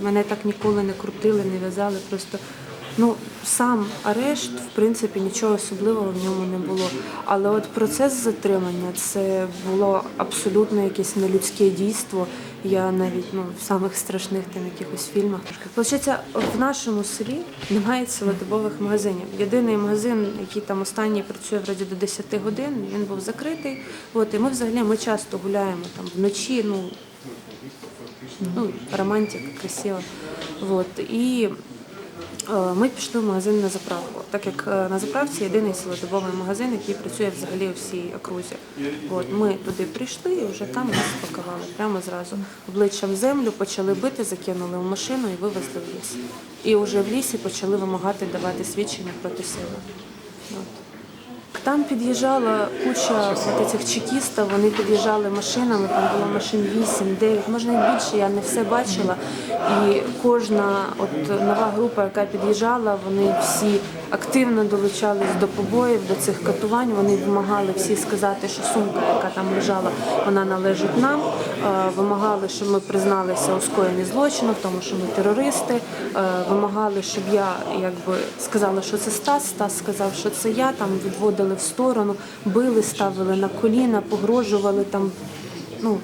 Мене так ніколи не крутили, не в'язали. Просто ну сам арешт, в принципі, нічого особливого в ньому не було. Але от процес затримання це було абсолютно якесь нелюдське дійство. Я навіть ну в самих страшних там якихось фільмах. Получається, в нашому селі немає цілодобових магазинів. Єдиний магазин, який там останній працює вроді до 10 годин, він був закритий. От і ми взагалі ми часто гуляємо там вночі. Ну ну, романтика, красиво. Вот. І е, ми пішли в магазин на заправку, так як е, на заправці єдиний цілодобовий магазин, який працює взагалі у всій окрузі. От. Ми туди прийшли і вже там нас спакували прямо зразу. Обличчям землю почали бити, закинули в машину і вивезли в ліс. І вже в лісі почали вимагати давати свідчення проти себе. От. Там під'їжджала куча цих чекістів, вони під'їжджали машинами, там було машин 8, 9, можна і більше, я не все бачила. І кожна от нова група, яка під'їжджала, вони всі активно долучались до побоїв, до цих катувань. Вони вимагали всі сказати, що сумка, яка там лежала, вона належить нам. Е, Вимагали, щоб ми призналися у скоєнні злочину, тому, що ми терористи. Е, Вимагали, щоб я якби сказала, що це Стас. Стас сказав, що це я. Там відводили в сторону, били, ставили на коліна, погрожували там. Ну